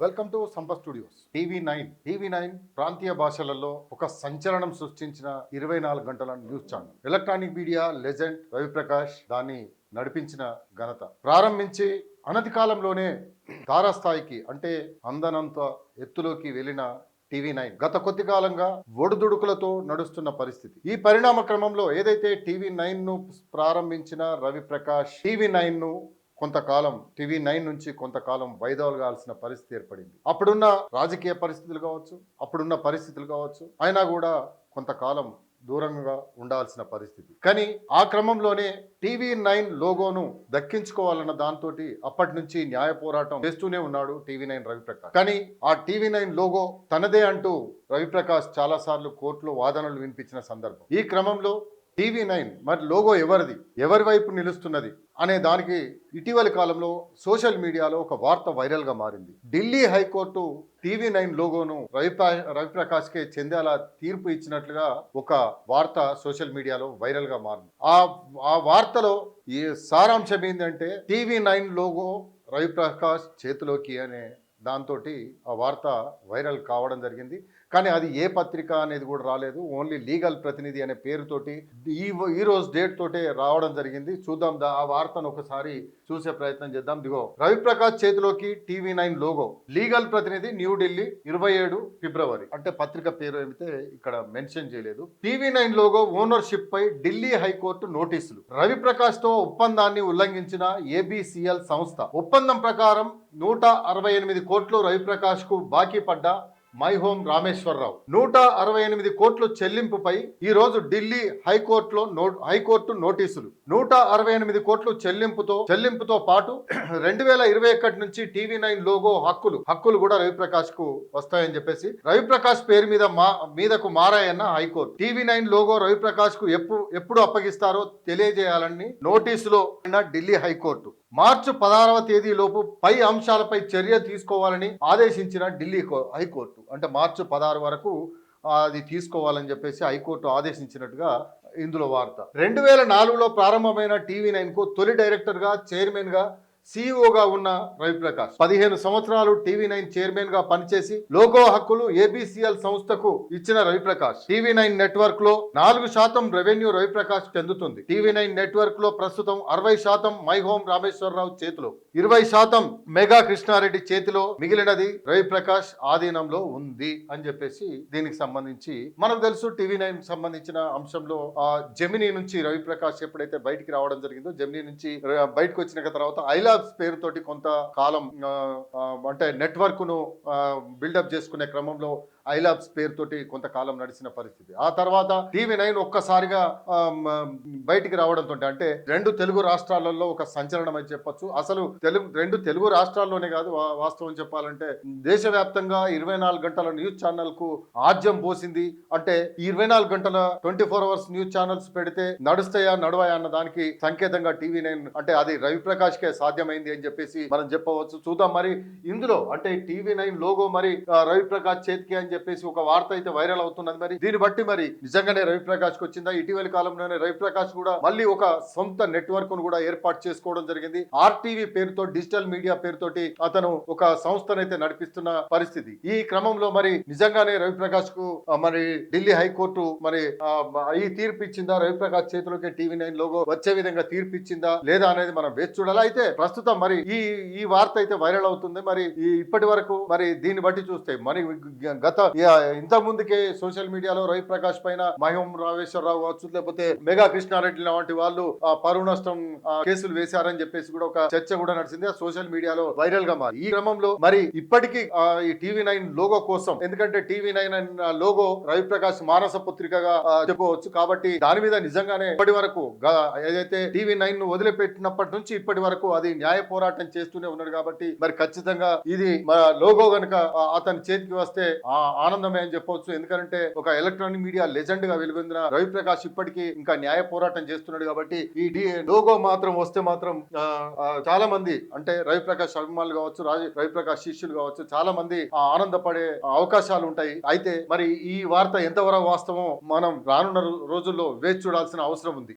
Welcome to Sampa studios. TV nine. TV nine ప్రాంతీయ భాషలలో ఒక సంచలనం సృష్టించిన ఇరవై నాలుగు గంటల news channel. Electronic media legend Raviprakash దాన్ని నడిపించిన ఘనత. ప్రారంభించి అనతి కాలంలోనే తారాస్థాయికి అంటే అందనంత ఎత్తులోకి వెళ్ళిన టీవీ నైన్ గత కొద్ది కాలంగా ఒడుదుడుకులతో నడుస్తున్న పరిస్థితి. ఈ పరిణామ క్రమంలో ఏదైతే టీవీ నైన్ను ప్రారంభించిన రవిప్రకాష్ టీవీ నైన్ను కొంతకాలం టీవీ నైన్ నుంచి కొంతకాలం వైదొలగాల్సిన పరిస్థితి ఏర్పడింది. అప్పుడున్న రాజకీయ పరిస్థితులు కావచ్చు అప్పుడున్న పరిస్థితులు కావచ్చు అయినా కూడా కొంతకాలం దూరంగా ఉండాల్సిన పరిస్థితి. కానీ ఆ క్రమంలోనే టీవీ నైన్ లోగోను దక్కించుకోవాలన్న దాంతో అప్పటి నుంచి న్యాయ పోరాటం చేస్తూనే ఉన్నాడు టీవీ నైన్ రవిప్రకాష్. కానీ ఆ టీవీ నైన్ లోగో తనదే అంటూ రవిప్రకాష్ చాలా సార్లు కోర్టులో వాదనలు వినిపించిన సందర్భం. ఈ క్రమంలో టీవీ నైన్ మరి లోగో ఎవరిది? ఎవరి వైపు నిలుస్తున్నది? అనే దానికి ఇటీవలి కాలంలో సోషల్ మీడియాలో ఒక వార్త వైరల్గా మారింది. Delhi high court TV nine లోగోను Ravi Prakash కే చెందేలా తీర్పు ఇచ్చినట్లుగా ఒక వార్త సోషల్ మీడియాలో వైరల్గా మారింది. ఆ ఆ వార్తలో ఈ సారాంశం ఏంటంటే టీవీ నైన్ లోగో రవిప్రకాష్ చేతిలోకి అనే దాంతో ఆ వార్త వైరల్ కావడం జరిగింది. కానీ అది ఏ పత్రిక అనేది కూడా రాలేదు. ఓన్లీ లీగల్ ప్రతినిధి అనే పేరుతోటి ఈ ఈ రోజు డేట్ తోటే రావడం జరిగింది. చూద్దాం దా ఆ వార్తను ఒకసారి చూసే ప్రయత్నం చేద్దాం. దిగో రవిప్రకాష్ చేతిలోకి టీవీ నైన్ లోగో లీగల్ ప్రతినిధి న్యూఢిల్లీ ఇరవై ఏడు ఫిబ్రవరి. అంటే పత్రిక పేరు ఏమితే ఇక్కడ మెన్షన్ చేయలేదు. టీవీ నైన్ లోగో ఓనర్షిప్ పై ఢిల్లీ హైకోర్టు నోటీసులు. రవిప్రకాష్తో ఒప్పందాన్ని ఉల్లంఘించిన ఏబిసిఎల్ సంస్థ. ఒప్పందం ప్రకారం నూట అరవై ఎనిమిది కోట్లు రవిప్రకాష్కు బాకీ పడ్డ మై హోమ్ రామేశ్వరరావు. నూట అరవై ఎనిమిది కోట్లు చెల్లింపుపై ఈ రోజు ఢిల్లీ హైకోర్టులో నో హైకోర్టు నోటీసులు. నూట అరవై ఎనిమిది కోట్లు చెల్లింపుతో చెల్లింపుతో పాటు రెండు వేల ఇరవై ఒకటి నుంచి టీవీ నైన్ లోగో హక్కులు హక్కులు కూడా రవిప్రకాష్కు వస్తాయని చెప్పేసి రవిప్రకాష్ పేరు మీద మా మీదకు మారాయన్న high court. TV nine logo రవిప్రకాష్కు ఎప్పుడు ఎప్పుడు అప్పగిస్తారో తెలియజేయాలని నోటీసులో ఢిల్లీ హైకోర్టు. మార్చి పదహారవ తేదీలోపు పై అంశాలపై చర్య తీసుకోవాలని ఆదేశించిన ఢిల్లీ కో- హైకోర్టు. అంటే మార్చి పదహారు వరకు అది తీసుకోవాలని చెప్పేసి హైకోర్టు ఆదేశించినట్టుగా ఇందులో వార్త. రెండు వేల నాలుగులో ప్రారంభమైన టీవీ నైన్కు తొలి డైరెక్టర్గా చైర్మన్గా సిఇఓగా ఉన్న రవిప్రకాష్. పదిహేను సంవత్సరాలు టీవీ నైన్ చైర్మన్గా పనిచేసి లోగో హక్కులు ఏబిసిఎల్ సంస్థకు ఇచ్చిన రవిప్రకాష్. టీవీ నైన్ నెట్వర్క్లో నాలుగు శాతం రెవెన్యూ రవిప్రకాష్ చెందుతుంది. టీవీ నైన్ నెట్వర్క్లో ప్రస్తుతం అరవై శాతం మై హోమ్ రామేశ్వరరావు చేతిలో. ఇరవై శాతం మెగా కృష్ణారెడ్డి చేతిలో మిగిలినది రవిప్రకాష్ ఆధీనంలో ఉంది అని చెప్పేసి దీనికి సంబంధించి మనకు తెలుసు టీవీ నైన్ సంబంధించిన అంశంలో ఆ జమినీ నుంచి రవిప్రకాష్ ఎప్పుడైతే బయటికి రావడం జరిగిందో జమినీ నుంచి బయటకు వచ్చిన తర్వాత ఐలా ఐలాబ్స్ పేరుతోటి కొంత కాలం అంటే నెట్వర్క్ను బిల్డప్ చేసుకునే క్రమంలో ఐలాబ్స్ పేరుతోటి కొంతకాలం నడిచిన పరిస్థితి. ఆ తర్వాత టీవీ నైన్ ఒక్కసారిగా బయటికి రావడంతో అంటే రెండు తెలుగు రాష్ట్రాలలో ఒక సంచలనం అని చెప్పొచ్చు. అసలు తెలుగు రెండు తెలుగు రాష్ట్రాల్లోనే కాదు వాస్తవం చెప్పాలంటే దేశవ్యాప్తంగా ఇరవై నాలుగు గంటల న్యూస్ ఛానల్కు ఆజ్యం పోసింది. అంటే ఇరవై నాలుగు గంటల twenty four hours news channels పెడితే నడుస్తాయా నడవాయా అన్న దానికి సంకేతంగా టీవీ నైన్ అంటే అది రవిప్రకాష్ కే సాధ్యమైంది అని చెప్పేసి మనం చెప్పవచ్చు. చూద్దాం మరి ఇందులో అంటే టీవీ నైన్ లోగో మరి రవి ప్రకాష్ చేతికి అని చెప్పేసి ఒక వార్త అయితే వైరల్ అవుతున్నది మరి. దీన్ని బట్టి మరి నిజంగానే రవిప్రకాష్ వచ్చిందా? ఇటీవలి కాలంలోనే రవిప్రకాష్ కూడా మళ్ళీ ఒక సొంత నెట్వర్క్ను కూడా ఏర్పాటు చేసుకోవడం జరిగింది. ఆర్టీవీ పేరుతో డిజిటల్ మీడియా పేరుతోటి అతను ఒక సంస్థనైతే నడిపిస్తున్న పరిస్థితి. ఈ క్రమంలో మరి నిజంగానే రవిప్రకాష్కు మరి ఢిల్లీ హైకోర్టు మరి ఈ తీర్పు ఇచ్చిందా? రవిప్రకాష్ చేతిలోకి టీవీ నైన్ లోగో వచ్చే విధంగా తీర్పు ఇచ్చిందా? లేదా అనేది మనం వేచి చూడాలి? అయితే ప్రస్తుతం మరి ఈ ఈ వార్త అయితే వైరల్ అవుతుంది. మరి ఈ ఇప్పటి వరకు మరి దీన్ని బట్టి చూస్తే మరి గత ఇంత ముందుకే సోషల్ మీడియాలో రవిప్రకాష్ పైన మహం రామేశ్వరరావు కావచ్చు లేకపోతే మెగా కృష్ణారెడ్డి లాంటి వాళ్ళు పరువు నష్టం కేసులు వేశారని చెప్పేసి కూడా ఒక చర్చ కూడా నడిచింది సోషల్ మీడియాలో వైరల్గా మారి ఈ క్రమంలో మరి ఇప్పటికీ ఈ టీవీ నైన్ లోగో కోసం ఎందుకంటే టీవీ నైన్ లోగో రవిప్రకాష్ మానస పుత్రికగా చెప్పుకోవచ్చు కాబట్టి దాని మీద నిజంగానే ఇప్పటి వరకు ఏదైతే టీవీ నైన్ను వదిలిపెట్టినప్పటి నుంచి ఇప్పటి వరకు అది న్యాయ పోరాటం చేస్తూనే ఉన్నాడు కాబట్టి మరి ఖచ్చితంగా ఇది లోగో గనుక అతని చేతికి వస్తే ఆనందమే అని చెప్పవచ్చు ఎందుకంటే ఒక ఎలక్ట్రానిక్ మీడియా లెజెండ్గా వెలుగొందిన రవిప్రకాష్ ఇప్పటికీ ఇంకా న్యాయ పోరాటం చేస్తున్నాడు కాబట్టి ఈ డి- లోగో మాత్రం వస్తే మాత్రం చాలా మంది అంటే రవిప్రకాష్ అభిమానులు కావచ్చు రాజ- రవిప్రకాష్ శిష్యులు కావచ్చు చాలా మంది ఆ, ఆనందపడే అవకాశాలు ఉంటాయి. అయితే మరి ఈ వార్త ఎంతవరకు వాస్తవం మనం రానున్న రోజుల్లో వేచి చూడాల్సిన అవసరం ఉంది.